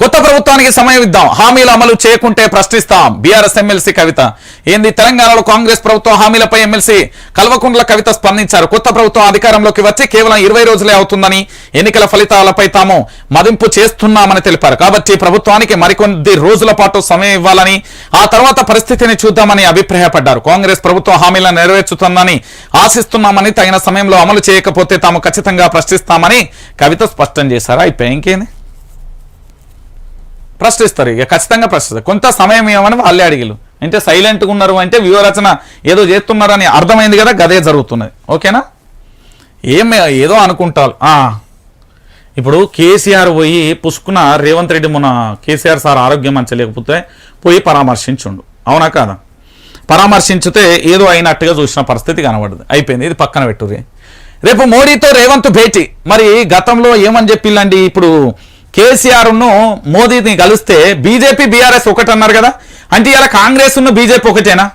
కొత్త ప్రభుత్వానికి సమయం ఇద్దాం. హామీల అమలు చేయకుంటే ప్రశ్నిస్తాం. BRS MLC Kavitha. ఏంది? తెలంగాణలో కాంగ్రెస్ ప్రభుత్వం హామీలపై ఎమ్మెల్సీ కల్వకుండ్ల కవిత స్పందించారు. కొత్త ప్రభుత్వం అధికారంలోకి వచ్చి కేవలం ఇరవై రోజులే అవుతుందని ఎన్నికల ఫలితాలపై తాము మదింపు చేస్తున్నామని తెలిపారు. కాబట్టి ప్రభుత్వానికి మరికొద్ది రోజుల పాటు సమయం ఇవ్వాలని ఆ తర్వాత పరిస్థితిని చూద్దామని అభిప్రాయపడ్డారు. కాంగ్రెస్ ప్రభుత్వం హామీలను నెరవేర్చుతుందని ఆశిస్తున్నామని తగిన సమయంలో అమలు చేయకపోతే తాము ఖచ్చితంగా ప్రశ్నిస్తామని కవిత స్పష్టం చేశారు. అయిపోయి ఇంకేంది? ప్రశ్నిస్తారు. ఇక ఖచ్చితంగా ప్రశ్నిస్తారు. కొంత సమయం ఏమని వాళ్ళే అడిగిలు అంటే సైలెంట్గా ఉన్నారు అంటే వ్యూహరచన ఏదో చేస్తున్నారని అర్థమైంది కదా గదే జరుగుతున్నది. ఓకేనా? ఏం ఏదో అనుకుంటారు. ఇప్పుడు కేసీఆర్ పోయి పుష్కున రేవంత్ రెడ్డి మొన్న కేసీఆర్ సార్ ఆరోగ్యం మంచి లేకపోతే పోయి పరామర్శించుండు. అవునా కాదా? పరామర్శించితే ఏదో అయినట్టుగా చూసిన పరిస్థితి కనబడదు. అయిపోయింది. ఇది పక్కన పెట్టుర్రి. రేపు మోడీతో రేవంత్ భేటీ. మరి గతంలో ఏమని చెప్పిల్లండి ఇప్పుడు కేసీఆర్ను మోదీని కలిస్తే బీజేపీ బీఆర్ఎస్ ఒకటన్నారు కదా? అంటే ఇలా కాంగ్రెస్ ఉన్న బీజేపీ ఒకటేనా?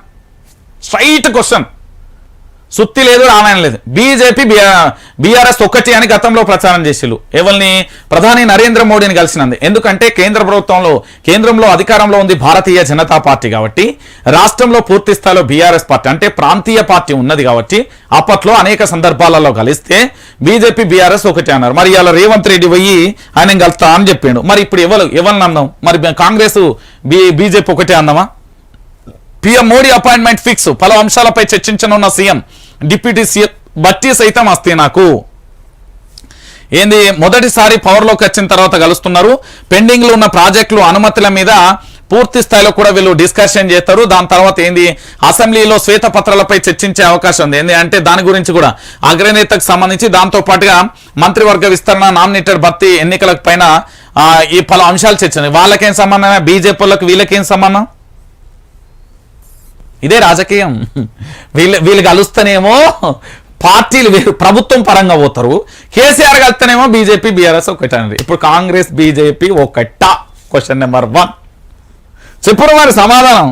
స్ట్రైట్ క్వశ్చన్ సుత్తి లేదు రామాయణం లేదు. బీజేపీ బీఆర్ఎస్ ఒక్కటి అని గతంలో ప్రచారం చేసిల్లు ఎవరిని ప్రధాని నరేంద్ర మోడీని కలిసినంది. ఎందుకంటే కేంద్ర ప్రభుత్వంలో కేంద్రంలో అధికారంలో ఉంది భారతీయ జనతా పార్టీ కాబట్టి రాష్ట్రంలో పూర్తి స్థాయిలో బీఆర్ఎస్ పార్టీ అంటే ప్రాంతీయ పార్టీ ఉన్నది కాబట్టి అప్పట్లో అనేక సందర్భాలలో కలిస్తే బీజేపీ బీఆర్ఎస్ ఒకటి అన్నారు. మరి ఇలా రేవంత్ రెడ్డి పోయి ఆయన కలుస్తా అని చెప్పిండు. మరి ఇప్పుడు ఎవరు ఎవరిని అన్నాం? మరి కాంగ్రెస్ బీ బీజేపీ ఒకటే అన్నామా? PM Modi appointment fix. పలు అంశాలపై చర్చించనున్న సీఎం. డిప్యూటీ సీఎం బట్టి సైతం వస్తే నాకు. ఏంది మొదటిసారి పవర్లోకి వచ్చిన తర్వాత కలుస్తున్నారు. పెండింగ్లో ఉన్న ప్రాజెక్టులు అనుమతుల మీద పూర్తి స్థాయిలో కూడా వీళ్ళు డిస్కషన్ చేస్తారు. దాని తర్వాత ఏంది అసెంబ్లీలో శ్వేతపత్రాలపై చర్చించే అవకాశం ఉంది. ఏంది అంటే దాని గురించి కూడా అగ్రనేతకు సంబంధించి దాంతో పాటుగా మంత్రివర్గ విస్తరణ నామినేటెడ్ భర్తీ ఎన్నికల పైన ఈ పలు అంశాలు చర్చించారు వాళ్ళకేం సంబంధం? బీజేపీలకు వీళ్ళకేం సంబంధం? ఇదే రాజకీయం. వీళ్ళు వీళ్ళు కలుస్తేనేమో పార్టీలు ప్రభుత్వం పరంగా పోతారు. కేసీఆర్ కలిస్తేనేమో బీజేపీ బీఆర్ఎస్ ఒకటి ఇప్పుడు కాంగ్రెస్ బీజేపీ ఒకట. క్వశ్చన్ నెంబర్ వన్ చెప్పురు వారి సమాధానం.